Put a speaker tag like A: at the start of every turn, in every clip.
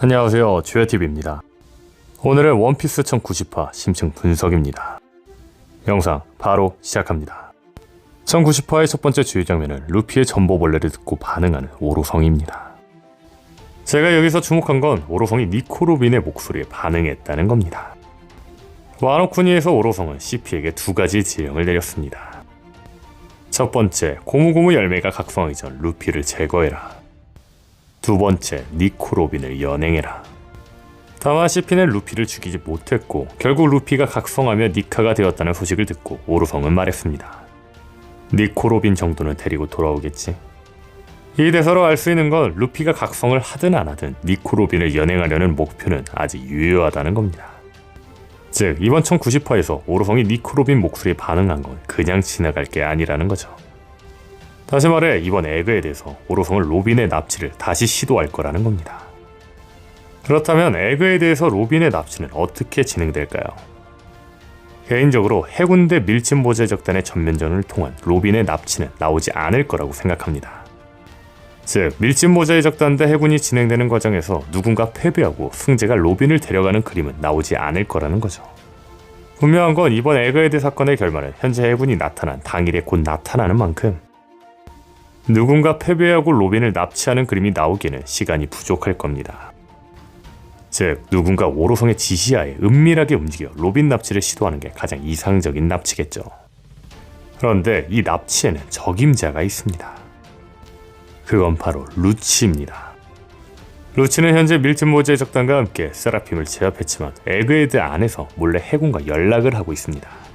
A: 안녕하세요. 주야TV입니다. 오늘은 원피스 1090화 심층 분석입니다. 영상 바로 시작합니다. 1090화의 첫 번째 주요 장면은 루피의 전보벌레를 듣고 반응하는 오로성입니다. 제가 여기서 주목한 건 오로성이 니코 로빈의 목소리에 반응했다는 겁니다. 와노쿠니에서 오로성은 CP에게 두 가지 지령을 내렸습니다. 첫 번째, 고무고무 열매가 각성하기 전 루피를 제거해라. 두 번째, 니코 로빈을 연행해라. CP는 루피를 죽이지 못했고 결국 루피가 각성하며 니카가 되었다는 소식을 듣고 오로성은 말했습니다. 니코 로빈 정도는 데리고 돌아오겠지. 이 대사로 알 수 있는 건 루피가 각성을 하든 안 하든 니코 로빈을 연행하려는 목표는 아직 유효하다는 겁니다. 즉 이번 1090화에서 오로성이 니코 로빈 목소리에 반응한 건 그냥 지나갈 게 아니라는 거죠. 다시 말해 이번 에그에 대해서 오로성은 로빈의 납치를 다시 시도할 거라는 겁니다. 그렇다면 에그에 대해서 로빈의 납치는 어떻게 진행될까요? 개인적으로 해군대 밀짚모제적단의 전면전을 통한 로빈의 납치는 나오지 않을 거라고 생각합니다. 즉 밀짚모자의 적단 대 해군이 진행되는 과정에서 누군가 패배하고 승재가 로빈을 데려가는 그림은 나오지 않을 거라는 거죠. 분명한 건 이번 에그헤드 사건의 결말은 현재 해군이 나타난 당일에 곧 나타나는 만큼 누군가 패배하고 로빈을 납치하는 그림이 나오기는 시간이 부족할 겁니다. 즉 누군가 오로성의 지시하에 은밀하게 움직여 로빈 납치를 시도하는 게 가장 이상적인 납치겠죠. 그런데 이 납치에는 적임자가 있습니다. 그건 바로 루치입니다. 루치는 현재 밀짚모제 적단과 함께 세라핌을 제압했지만 에그헤드 안에서 몰래 해군과 연락을 하고 있습니다.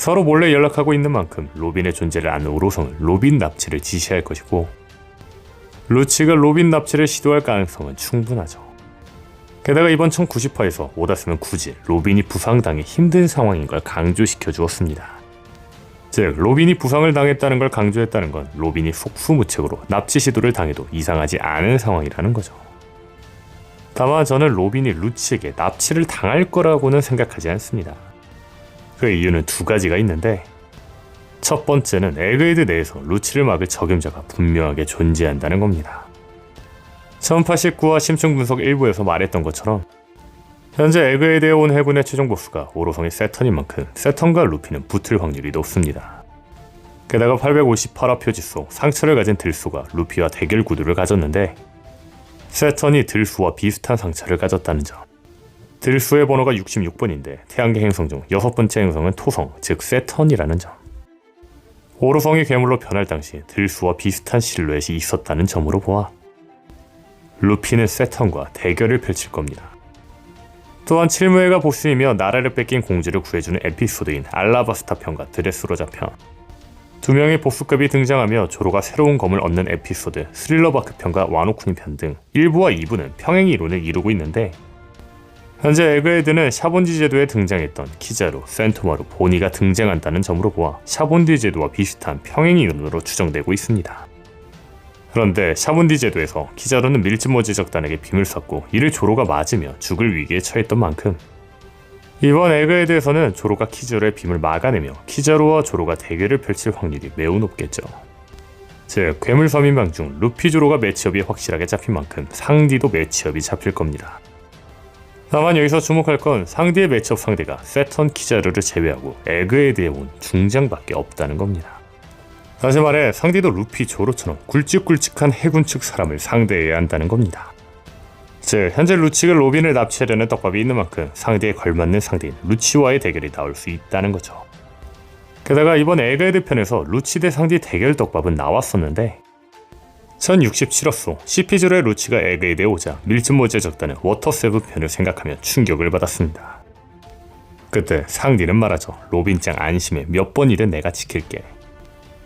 A: 서로 몰래 연락하고 있는 만큼 로빈의 존재를 아는 오로성은 로빈 납치를 지시할 것이고 루치가 로빈 납치를 시도할 가능성은 충분하죠. 게다가 이번 1090화에서 오다스는 굳이 로빈이 부상당해 힘든 상황인 걸 강조시켜 주었습니다. 즉 로빈이 부상을 당했다는 걸 강조했다는 건 로빈이 속수무책으로 납치 시도를 당해도 이상하지 않은 상황이라는 거죠. 다만 저는 로빈이 루치에게 납치를 당할 거라고는 생각하지 않습니다. 그 이유는 두 가지가 있는데 첫 번째는 에그헤드 내에서 루치를 막을 적임자가 분명하게 존재한다는 겁니다. 1089화 심층 분석 일부에서 말했던 것처럼 현재 에그헤드에 온 해군의 최종 보스가 오로성의 세턴인 만큼 세턴과 루피는 붙을 확률이 높습니다. 게다가 858화 표지 속 상처를 가진 들소가 루피와 대결 구도를 가졌는데 세턴이 들수와 비슷한 상처를 가졌다는 점. 들수의 번호가 66번인데 태양계 행성 중 여섯 번째 행성은 토성, 즉 세턴이라는 점. 오로성이 괴물로 변할 당시 들수와 비슷한 실루엣이 있었다는 점으로 보아 루피는 세턴과 대결을 펼칠 겁니다. 또한 칠무회가 보스이며 나라를 뺏긴 공주를 구해주는 에피소드인 알라바스타 편과 드레스로자 편. 두 명의 보스급이 등장하며 조로가 새로운 검을 얻는 에피소드 스릴러바크 편과 와노쿠니 편 등 1부와 2부는 평행 이론을 이루고 있는데 현재 에그헤드는 샤본디 제도에 등장했던 키자루, 센토마루, 보니가 등장한다는 점으로 보아 샤본디 제도와 비슷한 평행 이론으로 추정되고 있습니다. 그런데 샤본디 제도에서 키자루는 밀짚모지 적단에게 빔을 쐈고 이를 조로가 맞으며 죽을 위기에 처했던 만큼 이번 에그헤드에서는 조로가 키자루의 빔을 막아내며 키자루와 조로가 대결을 펼칠 확률이 매우 높겠죠. 즉 괴물 서민방 중 루피 조로가 매치업이 확실하게 잡힌 만큼 상디도 매치업이 잡힐 겁니다. 다만 여기서 주목할 건 상디의 매치업 상대가 세턴 키자루를 제외하고 에그헤드에 온 중장밖에 없다는 겁니다. 다시 말해 상대도 루피 조로처럼 굵직굵직한 해군 측 사람을 상대해야 한다는 겁니다. 즉 현재 루치가 로빈을 납치하려는 떡밥이 있는 만큼 상대에 걸맞는 상대인 루치와의 대결이 나올 수 있다는 거죠. 게다가 이번 에그헤드 편에서 루치 대 상대 대결 떡밥은 나왔었는데 1067화소 CP즈로의 루치가 에그헤드에 오자 밀짚모제 적단은 워터세브 편을 생각하며 충격을 받았습니다. 그때 상디는 말하죠. 로빈짱 안심해 몇 번이든 내가 지킬게.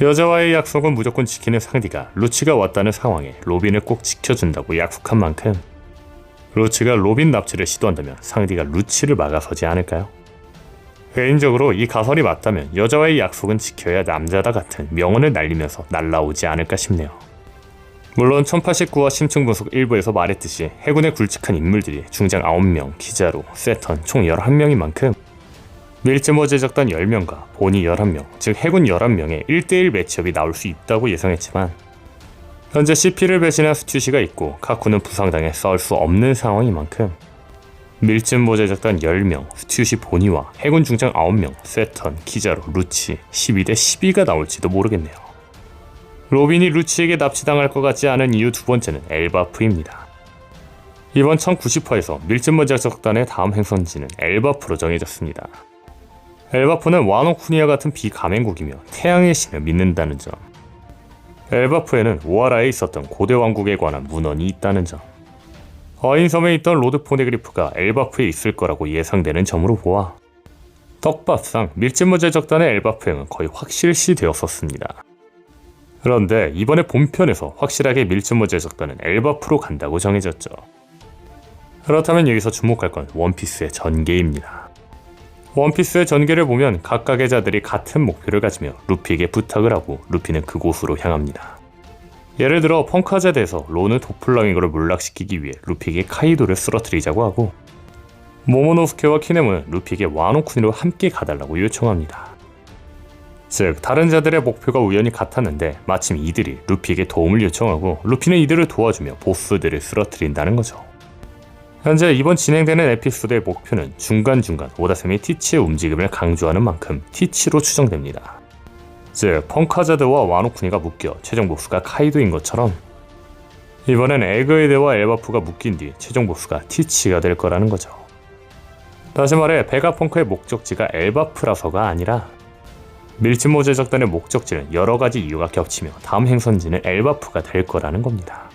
A: 여자와의 약속은 무조건 지키는 상디가 루치가 왔다는 상황에 로빈을 꼭 지켜준다고 약속한 만큼 루치가 로빈 납치를 시도한다면 상디가 루치를 막아서지 않을까요? 개인적으로 이 가설이 맞다면 여자와의 약속은 지켜야 남자다 같은 명언을 날리면서 날라오지 않을까 싶네요. 물론 1089화 심층 분석 일부에서 말했듯이 해군의 굵직한 인물들이 중장 9명, 기자로, 세턴 총 11명인 만큼 밀즈모 제작단 10명과 본이 11명, 즉 해군 11명의 1대1 매치업이 나올 수 있다고 예상했지만 현재 CP를 배신한 스튜시가 있고 카쿠는 부상당해 싸울 수 없는 상황인 만큼 밀짚 모 제작단 10명, 스튜시 보니와 해군 중장 9명, 세턴, 키자로, 루치 12대 12가 나올지도 모르겠네요. 로빈이 루치에게 납치당할 것 같지 않은 이유 두 번째는 엘바프입니다. 이번 1090화에서 밀짚 모제작단의 다음 행선지는 엘바프로 정해졌습니다. 엘바프는 와노쿠니아 같은 비가맹국이며 태양의 신을 믿는다는 점. 엘바프에는 오하라에 있었던 고대 왕국에 관한 문헌이 있다는 점. 어인섬에 있던 로드 포네그리프가 엘바프에 있을 거라고 예상되는 점으로 보아 떡밥상 밀짚모제 적단의 엘바프행은 거의 확실시 되었었습니다. 그런데 이번에 본편에서 확실하게 밀짚모제 적단은 엘바프로 간다고 정해졌죠. 그렇다면 여기서 주목할 건 원피스의 전개입니다. 원피스의 전개를 보면 각각의 자들이 같은 목표를 가지며 루피에게 부탁을 하고 루피는 그곳으로 향합니다. 예를 들어 펑카제대에서 로는 도플랑잉거를 몰락시키기 위해 루피에게 카이도를 쓰러뜨리자고 하고 모모노스케와 키네모는 루피에게 와노쿠니로 함께 가달라고 요청합니다. 즉 다른 자들의 목표가 우연히 같았는데 마침 이들이 루피에게 도움을 요청하고 루피는 이들을 도와주며 보스들을 쓰러뜨린다는 거죠. 현재 이번 진행되는 에피소드의 목표는 중간중간 오다셈이 티치의 움직임을 강조하는 만큼 티치로 추정됩니다. 즉 펑카자드와 와노쿠니가 묶여 최종 보스가 카이도인 것처럼 이번엔 에그에드와 엘바프가 묶인 뒤 최종 보스가 티치가 될 거라는 거죠. 다시 말해 베가펑크의 목적지가 엘바프라서가 아니라 밀짚모 제작단의 목적지는 여러 가지 이유가 겹치며 다음 행선지는 엘바프가 될 거라는 겁니다.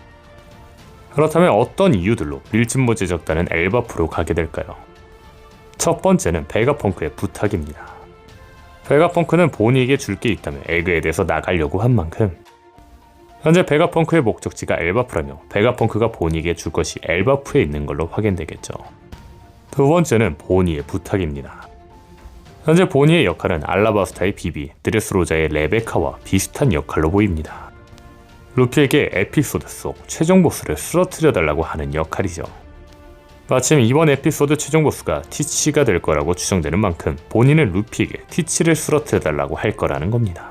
A: 그렇다면 어떤 이유들로 밀짚모 제작단은 엘바프로 가게 될까요? 첫 번째는 베가펑크의 부탁입니다. 베가펑크는 보니에게 줄 게 있다며 에그에 대해서 나가려고 한 만큼 현재 베가펑크의 목적지가 엘바프라며 베가펑크가 보니에게 줄 것이 엘바프에 있는 걸로 확인되겠죠. 두 번째는 보니의 부탁입니다. 현재 보니의 역할은 알라바스타의 비비, 드레스로자의 레베카와 비슷한 역할로 보입니다. 루피에게 에피소드 속 최종 보스를 쓰러뜨려 달라고 하는 역할이죠. 마침 이번 에피소드 최종 보스가 티치가 될 거라고 추정되는 만큼 본인은 루피에게 티치를 쓰러뜨려 달라고 할 거라는 겁니다.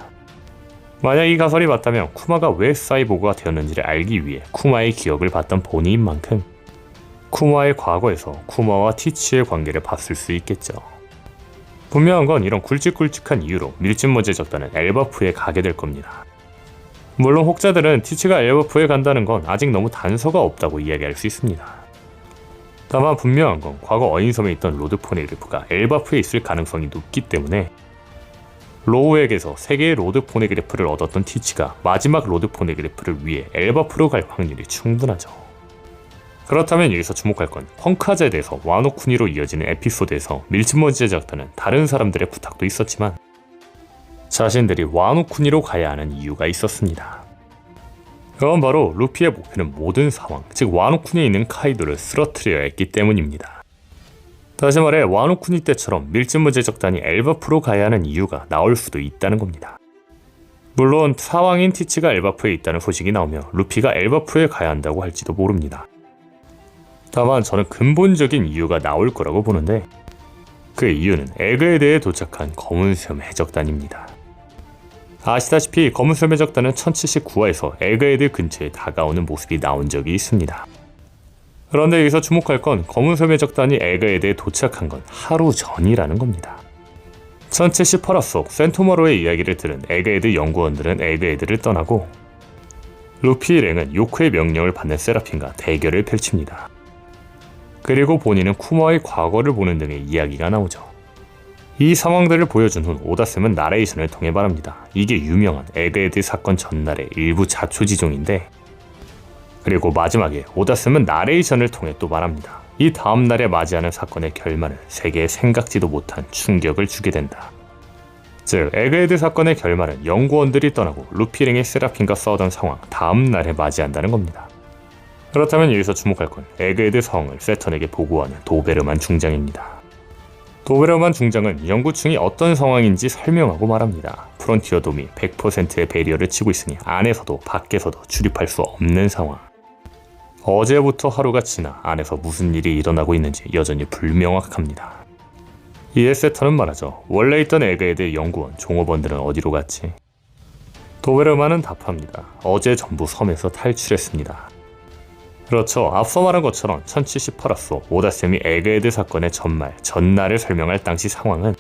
A: 만약 이 가설이 맞다면 쿠마가 왜 사이보그가 되었는지를 알기 위해 쿠마의 기억을 봤던 본인인 만큼 쿠마의 과거에서 쿠마와 티치의 관계를 봤을 수 있겠죠. 분명한 건 이런 굵직굵직한 이유로 밀짚모제 적단은 엘바프에 가게 될 겁니다. 물론 혹자들은 티치가 엘바프에 간다는 건 아직 너무 단서가 없다고 이야기할 수 있습니다. 다만 분명한 건 과거 어인섬에 있던 로드 포네그래프가 엘바프에 있을 가능성이 높기 때문에 로우에게서 3개의 로드 포네그래프를 얻었던 티치가 마지막 로드 포네그래프를 위해 엘바프로 갈 확률이 충분하죠. 그렇다면 여기서 주목할 건 펑카제에 대해서 와노쿠니로 이어지는 에피소드에서 밀치모지 제작단은 다른 사람들의 부탁도 있었지만 자신들이 와노쿠니로 가야 하는 이유가 있었습니다. 그건 바로 루피의 목표는 모든 상황, 즉 와노쿠니에 있는 카이도를 쓰러뜨려야 했기 때문입니다. 다시 말해 와노쿠니 때처럼 밀짚모 제작단이 엘바프로 가야 하는 이유가 나올 수도 있다는 겁니다. 물론 사왕인 티치가 엘바프에 있다는 소식이 나오며 루피가 엘바프에 가야 한다고 할지도 모릅니다. 다만 저는 근본적인 이유가 나올 거라고 보는데 그 이유는 에그에 대해 도착한 검은 수염 해적단입니다. 아시다시피 검은 수염 해적단은 1079화에서 에그에드 근처에 다가오는 모습이 나온 적이 있습니다. 그런데 여기서 주목할 건 검은 수염 해적단이 에그에드에 도착한 건 하루 전이라는 겁니다. 1078화 속 센토마로의 이야기를 들은 에그에드 연구원들은 에그에드를 떠나고 루피 랭은 요크의 명령을 받는 세라핀과 대결을 펼칩니다. 그리고 본인은 쿠마의 과거를 보는 등의 이야기가 나오죠. 이 상황들을 보여준 후 오다쌤은 나레이션을 통해 말합니다. 이게 유명한 에그에드 사건 전날의 일부 자초지종인데 그리고 마지막에 오다쌤은 나레이션을 통해 또 말합니다. 이 다음 날에 맞이하는 사건의 결말은 세계에 생각지도 못한 충격을 주게 된다. 즉 에그에드 사건의 결말은 연구원들이 떠나고 루피랭의 세라핀과 싸우던 상황 다음 날에 맞이한다는 겁니다. 그렇다면 여기서 주목할 건 에그에드 상황을 세턴에게 보고하는 도베르만 중장입니다. 도베르만 중장은 연구층이 어떤 상황인지 설명하고 말합니다. 프론티어 돔이 100%의 배리어를 치고 있으니 안에서도 밖에서도 출입할 수 없는 상황. 어제부터 하루가 지나 안에서 무슨 일이 일어나고 있는지 여전히 불명확합니다. 이에 세터는 말하죠. 원래 있던 에그에드 연구원, 종업원들은 어디로 갔지? 도베르만은 답합니다. 어제 전부 섬에서 탈출했습니다. 그렇죠. 앞서 말한 것처럼 1078화소 오다셈이 에그헤드 사건의 전말, 전날을 설명할 당시 상황은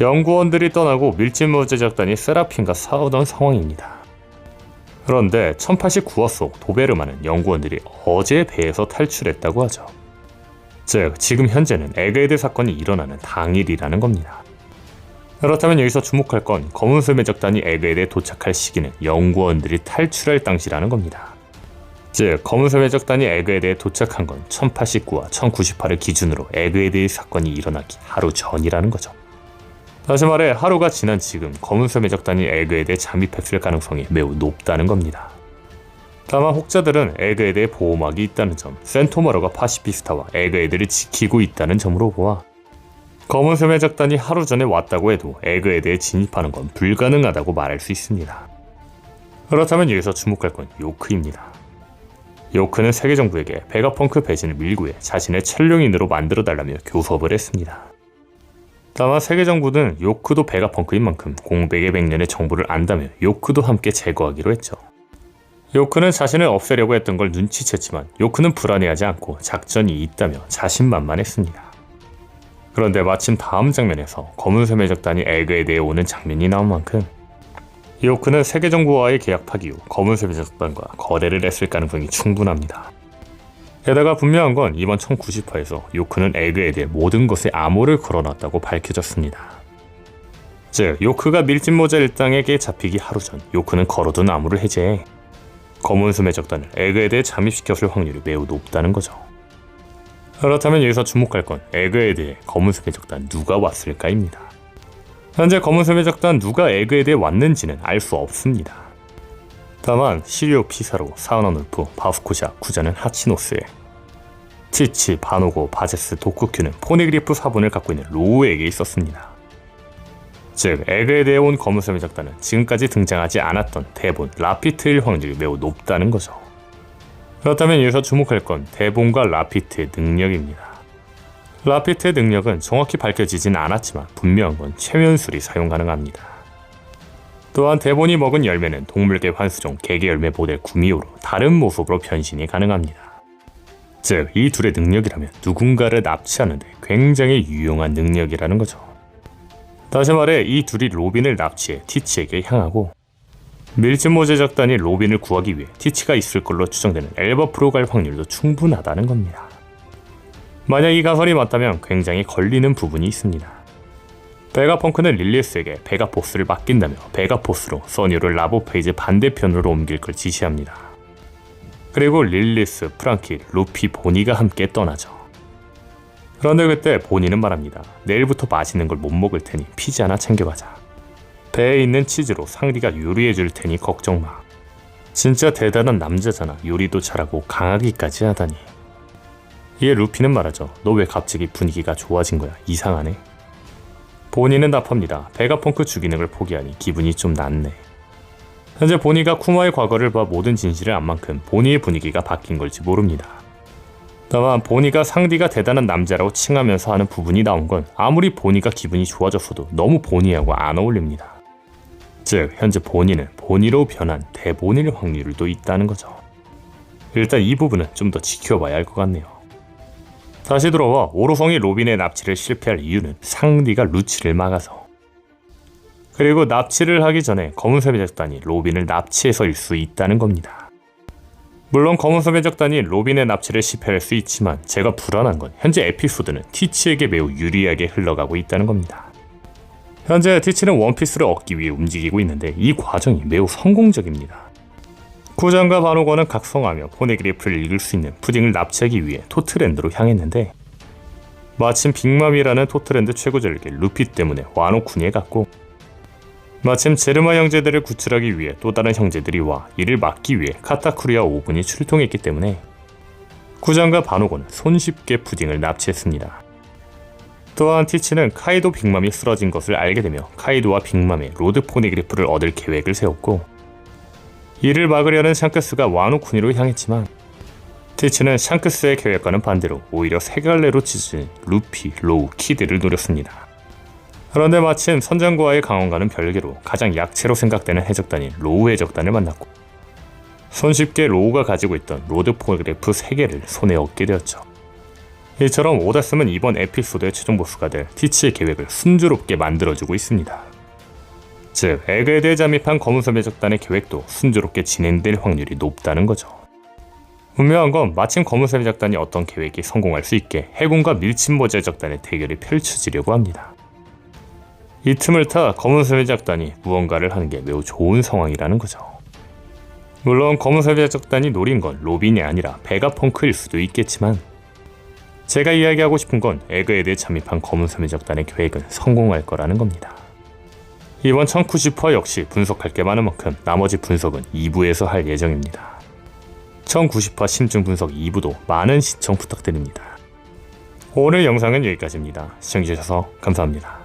A: 연구원들이 떠나고 밀짚모 제 작단이 세라핀과 싸우던 상황입니다. 그런데 1089화소 도베르만은 연구원들이 어제 배에서 탈출했다고 하죠. 즉, 지금 현재는 에그헤드 사건이 일어나는 당일이라는 겁니다. 그렇다면 여기서 주목할 건 검은 쇠매 적단이 에그헤드에 도착할 시기는 연구원들이 탈출할 당시라는 겁니다. 즉, 검은 쇠매 적단이 에그헤드에 도착한 건 1089와 1098을 기준으로 에그헤드의 사건이 일어나기 하루 전이라는 거죠. 다시 말해 하루가 지난 지금 검은 쇠매 적단이 에그헤드에 잠입했을 가능성이 매우 높다는 겁니다. 다만 혹자들은 에그헤드에 보호막이 있다는 점, 센토마로가 파시피스타와 에그헤드를 지키고 있다는 점으로 보아 검은 쇠매 작단이 하루 전에 왔다고 해도 에그헤드에 진입하는 건 불가능하다고 말할 수 있습니다. 그렇다면 여기서 주목할 건 요크입니다. 요크는 세계 정부에게 베가펑크 배신을 밀고 해 자신의 천룡인으로 만들어 달라며 교섭을 했습니다. 다만 세계 정부는 요크도 베가펑크인 만큼 공백의 백년의 정보를 안다며 요크도 함께 제거하기로 했죠. 요크는 자신을 없애려고 했던 걸 눈치챘지만 요크는 불안해하지 않고 작전이 있다며 자신만만했습니다. 그런데 마침 다음 장면에서 검은 쇠매 적단이 에그에 대해 오는 장면이 나온 만큼 요크는 세계 정부와의 계약 파기 후 검은 쇠매 적단과 거래를 했을 가능성이 충분합니다. 게다가 분명한 건 이번 1090화에서 요크는 에그에 대해 모든 것에 암호를 걸어놨다고 밝혀졌습니다. 즉, 요크가 밀짚모자 일당에게 잡히기 하루 전 요크는 걸어둔 암호를 해제해 검은 쇠매 적단을 에그에 대해 잠입시켰을 확률이 매우 높다는 거죠. 그렇다면 여기서 주목할 건 에그에 대해 검은 쇠매 적단 누가 왔을까입니다. 현재 검은 쇠매 적단 누가 에그에 대해 왔는지는 알 수 없습니다. 다만 시리오 피사로, 사우나놀프, 바스코샤, 구자는 하치노스에 치치, 바노고, 바제스, 도쿠큐는 포네그리프 사본을 갖고 있는 로우에게 있었습니다. 즉, 에그에 대해 온 검은 쇠매 적단은 지금까지 등장하지 않았던 대본 라피트일 확률이 매우 높다는 거죠. 그렇다면 여기서 주목할 건 대본과 라피트의 능력입니다. 라피트의 능력은 정확히 밝혀지진 않았지만 분명한 건 최면술이 사용 가능합니다. 또한 대본이 먹은 열매는 동물계 환수종 개개 열매 모델 구미호로 다른 모습으로 변신이 가능합니다. 즉, 이 둘의 능력이라면 누군가를 납치하는데 굉장히 유용한 능력이라는 거죠. 다시 말해 이 둘이 로빈을 납치해 티치에게 향하고 밀짚모 제 작단이 로빈을 구하기 위해 티치가 있을 걸로 추정되는 엘버프로 갈 확률도 충분하다는 겁니다. 만약 이 가설이 맞다면 굉장히 걸리는 부분이 있습니다. 베가펑크는 릴리스에게 베가포스를 맡긴다며 베가포스로 써니를 라보페이지 반대편으로 옮길 걸 지시합니다. 그리고 릴리스, 프랑키, 루피, 보니가 함께 떠나죠. 그런데 그때 보니는 말합니다. 내일부터 맛있는 걸 못 먹을 테니 피자 하나 챙겨가자. 배에 있는 치즈로 상리가 요리해 줄 테니 걱정 마. 진짜 대단한 남자잖아. 요리도 잘하고 강하기까지 하다니. 이에 루피는 말하죠. 너 왜 갑자기 분위기가 좋아진 거야? 이상하네. 보니는 답합니다. 베가펑크 주기능을 포기하니 기분이 좀 낫네. 현재 보니가 쿠마의 과거를 봐 모든 진실을 안 만큼 보니의 분위기가 바뀐 걸지 모릅니다. 다만 보니가 상디가 대단한 남자라고 칭하면서 하는 부분이 나온 건 아무리 보니가 기분이 좋아졌어도 너무 보니하고 안 어울립니다. 즉 현재 보니는 보니로 변한 대본일 확률도 있다는 거죠. 일단 이 부분은 좀 더 지켜봐야 할 것 같네요. 다시 돌아와 오로성이 로빈의 납치를 실패할 이유는 상디가 루치를 막아서 그리고 납치를 하기 전에 검은섭의 적단이 로빈을 납치해서일 수 있다는 겁니다. 물론 검은섭의 적단이 로빈의 납치를 실패할 수 있지만 제가 불안한 건 현재 에피소드는 티치에게 매우 유리하게 흘러가고 있다는 겁니다. 현재 티치는 원피스를 얻기 위해 움직이고 있는데 이 과정이 매우 성공적입니다. 쿠장과 바노거는 각성하며 포네그리프를 읽을 수 있는 푸딩을 납치하기 위해 토트랜드로 향했는데 마침 빅맘이라는 토트랜드 최고 전력의 루피 때문에 와노쿠니에 갔고 마침 제르마 형제들을 구출하기 위해 또 다른 형제들이 와 이를 막기 위해 카타쿠리아 5분이 출동했기 때문에 구장과 바노고는 손쉽게 푸딩을 납치했습니다. 또한 티치는 카이도 빅맘이 쓰러진 것을 알게 되며 카이도와 빅맘의 로드 포네그리프를 얻을 계획을 세웠고 이를 막으려는 샹크스가 와노쿠니로 향했지만 티치는 샹크스의 계획과는 반대로 오히려 세 갈래로 찢어진 루피, 로우, 키드를 노렸습니다. 그런데 마침 선장과의 강원과는 별개로 가장 약체로 생각되는 해적단인 로우 해적단을 만났고 손쉽게 로우가 가지고 있던 로드 포그래프 3개를 손에 얻게 되었죠. 이처럼 오다스는 이번 에피소드의 최종 보스가 될 티치의 계획을 순조롭게 만들어주고 있습니다. 즉, 에그에 대해 잠입한 검은섬 해적단의 계획도 순조롭게 진행될 확률이 높다는 거죠. 분명한 건 마침 검은섬 해적단이 어떤 계획이 성공할 수 있게 해군과 밀침모자 해적단의 대결이 펼쳐지려고 합니다. 이 틈을 타 검은섬 해적단이 무언가를 하는 게 매우 좋은 상황이라는 거죠. 물론 검은섬 해적단이 노린 건 로빈이 아니라 베가펑크일 수도 있겠지만 제가 이야기하고 싶은 건 에그에 대해 잠입한 검은섬 해적단의 계획은 성공할 거라는 겁니다. 이번 1090화 역시 분석할 게 많은 만큼 나머지 분석은 2부에서 할 예정입니다. 1090화 심층 분석 2부도 많은 시청 부탁드립니다. 오늘 영상은 여기까지입니다. 시청해주셔서 감사합니다.